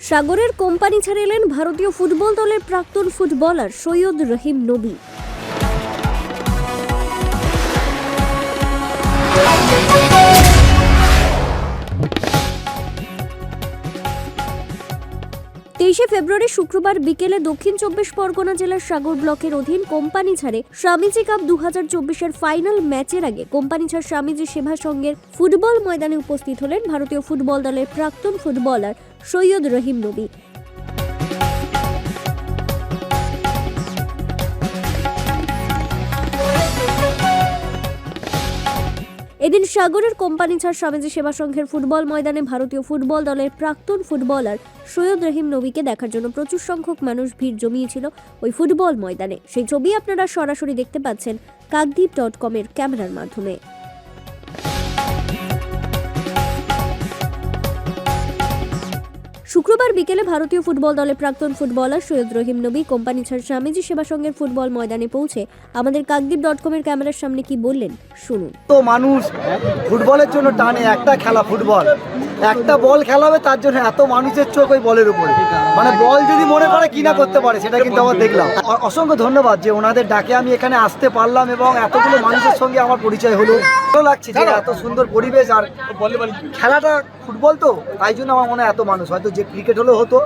সাগরের কোম্পানি ছেড়ে এলেন ভারতীয় ফুটবল দলের প্রাক্তন ফুটবলার সৈয়দ রহিম নবী। তেইশে ফেব্রুয়ারি শুক্রবার বিকেলে দক্ষিণ চব্বিশ পরগনা জেলার সাগর ব্লকের অধীন কোম্পানি ছাড়ে স্বামীজি কাপ দু হাজার চব্বিশের ফাইনাল ম্যাচের আগে কোম্পানি ছাড় স্বামীজি সেভা সংঘের ফুটবল ময়দানে উপস্থিত হলেন ভারতীয় ফুটবল দলের প্রাক্তন ফুটবলার সৈয়দ রহিম নবী। এদিন সাগরের কোম্পানি ছাড় স্বামীজি সেবা সংঘের ফুটবল ময়দানে ভারতীয় ফুটবল দলের প্রাক্তন ফুটবলার সৈয়দ রহিম নবীকে দেখার জন্য প্রচুর সংখ্যক মানুষ ভিড় জমিয়েছিল ওই ফুটবল ময়দানে। সেই ছবি আপনারা সরাসরি দেখতে পাচ্ছেন কাকদ্বীপ ডট কমের ক্যামেরার মাধ্যমে। শুক্রবার বিকেলে ভারতীয় ফুটবল দলের প্রাক্তন ফুটবলার সৈয়দ রহিম নবী, কোম্পানি ছাড় স্বামীজি সেবা সংঘের ফুটবল ময়দানে পৌঁছে আমাদের কাকদ্বীপ ডট কমের ক্যামেরার সামনে কি বললেন, শুনুন। তো মানুষ ফুটবলের জন্য টানে, একটা খেলা ফুটবল। একটা বল খেলাবে তার জন্য এত মানুষের চোখ ওই বলের উপরে। মানে বল যদি মনে করে কিনা করতে পারে, সেটা কিন্তু আমার দেখলাম। অসংখ্য ধন্যবাদ যে ওনাদের ডাকে আমি এখানে আসতে পারলাম এবং এতগুলো মানুষের সঙ্গে আমার পরিচয় হলো। ভালো লাগছে যে এত সুন্দর পরিবেশ আর খেলাটা ফুটবল তো, তাই জন্য আমার মনে হয় এত মানুষ। হয়তো যে ক্রিকেট হলেও হতো,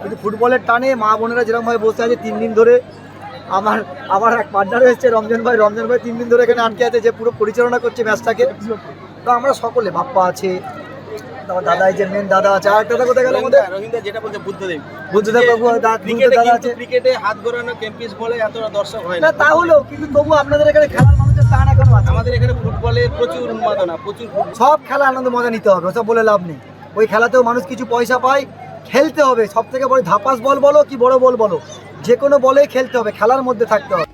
কিন্তু ফুটবলের টানে মা বোনেরা যেরকমভাবে বসে আছে, তিন দিন ধরে আমার আবার এক পার্টনার এসেছে, রমজান ভাই। রমজান ভাই তিন দিন ধরে এখানে আটকে আছে, যে পুরো পরিচালনা করছে ম্যাচটাকে। তো আমরা সকলে, বাপ্পা আছে তারপর দাদা এই যে মেন দাদা আছে আর একটা কোথায় গেল আমাদের রবীন্দ্র যেটা বলছে বুদ্ধদেব। বুদ্ধদেব বাবু ক্রিকেটে দাদা আছে। ক্রিকেটে হাত ঘোরানো ক্যাম্পিস বলে এত দর্শক হয় না। না তা হলেও কিন্তু তবু আপনাদের এখানে খেলার মানুষের টান এখনও আছে? আমাদের এখানে ফুটবলে প্রচুর উন্মাদনা প্রচুর সব খেলা আনন্দ মজা নিতে হবে ওসব বলে লাভ নেই। ওই খেলাতেও মানুষ কিছু পয়সা পায় খেলতে হবে। সব থেকে বড় ধাপাস বল বলো কি বড় বল বলো যে কোনো বলেই খেলতে হবে খেলার মধ্যে থাকতে হবে।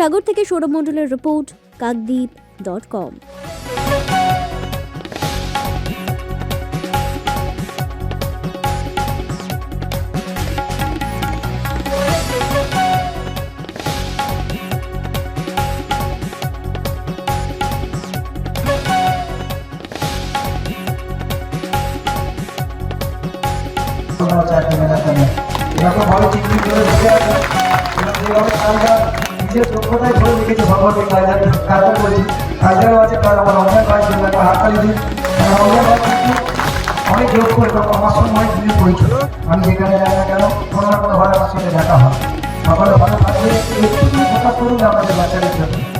সাগর থেকে সৌরভ মণ্ডলের রিপোর্ট কাকদ্বীপ ডট কম। এরকম ভালো চিঠি করে বসে আছে। নিজের যোগ্যতায় করে রেখেছে ভগবতী কাজটা কাজটা করেছি আছে তার আমার কিন্তু অনেক যোগ করে আমি যেখানে যাই না কেন, কোনো না কোনো ভাবে আমার সঙ্গে দেখা হয়। সকলে ভালো থাকবে। একটু কথা করুন আমাদের বাচ্চাদের জন্য।